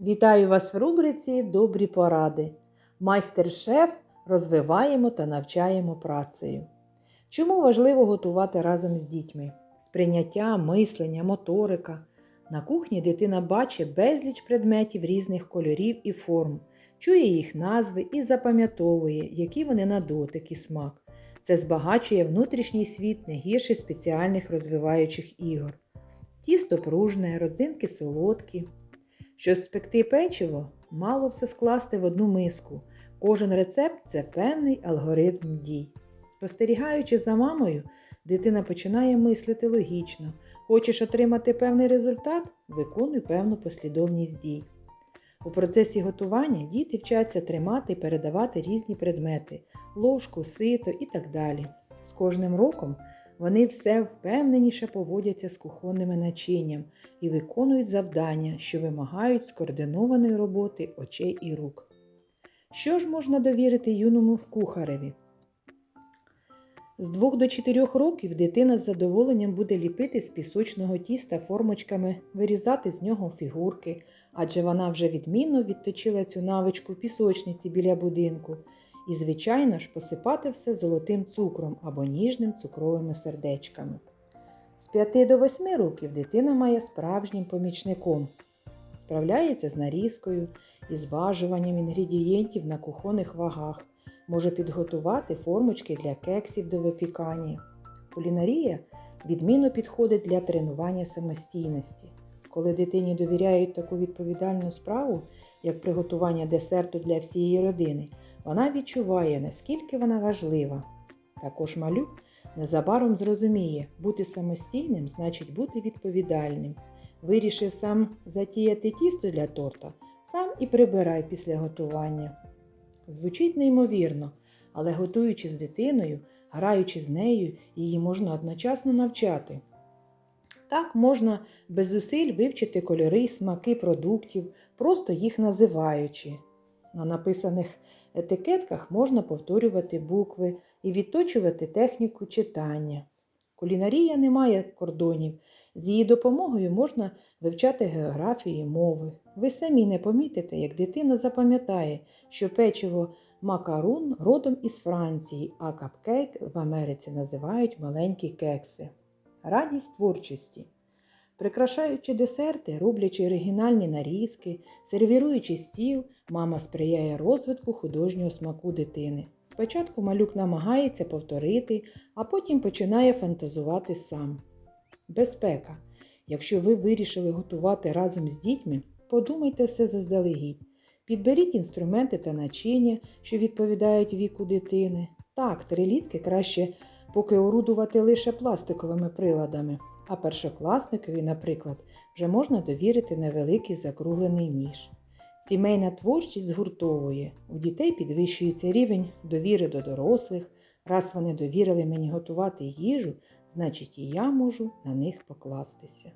Вітаю вас в рубриці Добрі поради. Майстер-шеф розвиваємо та навчаємо працею. Чому важливо готувати разом з дітьми? Сприйняття, мислення, моторика. На кухні дитина бачить безліч предметів різних кольорів і форм, чує їх назви і запам'ятовує, які вони на дотик і смак. Це збагачує внутрішній світ не гірше спеціальних розвиваючих ігор. Тісто пружне, родзинки солодкі. Щоб спекти печиво, мало все скласти в одну миску. Кожен рецепт це певний алгоритм дій. Спостерігаючи за мамою, дитина починає мислити логічно. Хочеш отримати певний результат? Виконуй певну послідовність дій. У процесі готування діти вчаться тримати і передавати різні предмети ложку, сито і так далі. З кожним роком вони все впевненіше поводяться з кухонними начинням і виконують завдання, що вимагають скоординованої роботи очей і рук. Що ж можна довірити юному кухареві? З 2 до 4 років дитина з задоволенням буде ліпити з пісочного тіста формочками, вирізати з нього фігурки, адже вона вже відмінно відточила цю навичку в пісочниці біля будинку і, звичайно ж, посипати все золотим цукром або ніжним цукровими сердечками. З 5 до 8 років дитина має справжнім помічником. Справляється з нарізкою і зважуванням інгредієнтів на кухонних вагах, може підготувати формочки для кексів до випікання. Кулінарія відмінно підходить для тренування самостійності. Коли дитині довіряють таку відповідальну справу, як приготування десерту для всієї родини, вона відчуває, наскільки вона важлива. Також малюк незабаром зрозуміє, бути самостійним значить бути відповідальним. Вирішив сам затіяти тісто для торта, сам і прибирай після готування. Звучить неймовірно, але готуючи з дитиною, граючи з нею, її можна одночасно навчати. Так можна без зусиль вивчити кольори смаки продуктів, просто їх називаючи. На написаних етикетках можна повторювати букви і відточувати техніку читання. Кулінарія не має кордонів. З її допомогою можна вивчати географію і мови. Ви самі не помітите, як дитина запам'ятає, що печиво макарун родом із Франції, а капкейк в Америці називають маленькі кекси. Радість творчості. Прикрашаючи десерти, роблячи оригінальні нарізки, сервіруючи стіл, мама сприяє розвитку художнього смаку дитини. Спочатку малюк намагається повторити, а потім починає фантазувати сам. Безпека. Якщо ви вирішили готувати разом з дітьми, подумайте все заздалегідь. Підберіть інструменти та начиння, що відповідають віку дитини. Так, трилітки краще поки орудувати лише пластиковими приладами, а першокласникові, наприклад, вже можна довірити невеликий закруглений ніж. Сімейна творчість згуртовує, у дітей підвищується рівень довіри до дорослих. Раз вони довірили мені готувати їжу, значить і я можу на них покластися.